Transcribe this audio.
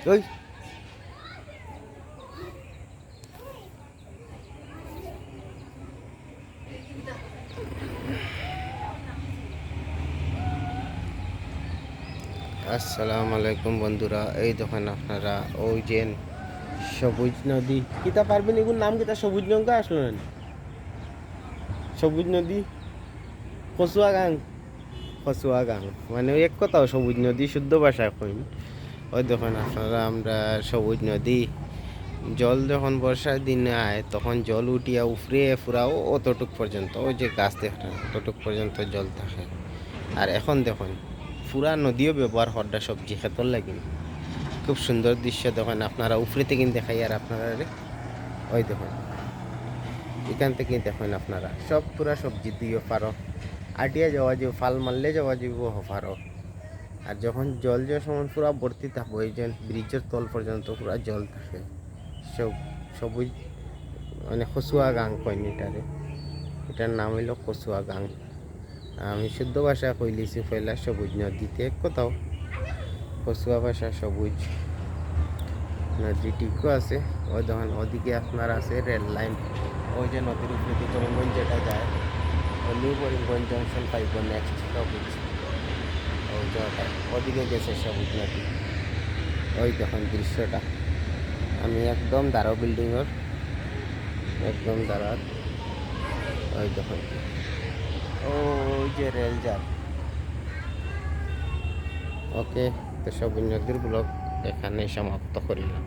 আসসালামু আলাইকুম বন্ধুরা, এই দেখেন আপনারা, ওই যে সবুজ নদী। কিতা পারবেন এগুলোর নাম কিতা সবুজ নৌকা আসলো না? সবুজ নদী? কচুয়া গাং। কচুয়া গাং। মানে এক কথাও সবুজ নদী, শুদ্ধ ভাষায় কইন। ওই দেখেন আপনারা, আমরা সবুজ নদী, জল যখন বর্ষার দিনে আয়, তখন জল উঠিয়া উফরে ফুরাও অতটুক পর্যন্ত, ওই যে গাছ দেখেন, অতটুক পর্যন্ত জল থাকে। আর এখন দেখুন পুরা নদীও ব্যবহার হরডা সবজি খেতর লাগিন খুব সুন্দর দৃশ্য দেখেন, আপনারা উফরে থেকে দেখাই, আর আপনারা ওই দেখুন। এখান থেকে দেখেন আপনারা, সব পুরা সবজি দিও পারো। আটিয়া যাওয়া যাব ফাল মারলে যাওয়া যাব পারো। আর যখন জল যে সময় পুরো ভর্তি থাকব, এই যে ব্রিজের তল পর্যন্ত পুরো জল থাকে। সব সবুজ মানে কচুয়া গাং কইন এটারে। এটার নাম হইল কচুয়া গাং। আমি শুদ্ধ ভাষা কইলিছি পয়লা সবুজ নদীতে কোথাও। কচুয়া ভাষা সবুজ। নদী ঠিকও আছে। ওই দেখুন ওদিকে আপনার আছে রেল লাইন, ওই যে নদীর উপরে যেটা যায় নিউ করিমগঞ্জ জংশন পাইব নেক্সট সবুজ। ওদিকে গেছে সবুজ নদী ওই দেখুন দৃশ্যটা। আমি একদম দাঁড়াও বিল্ডিংয়ের একদম দাঁড়াত ওই দেখুন ওই যে রেল যায় ওকে, তো সব নদীর ব্লগ এখানে সমাপ্ত করিলাম।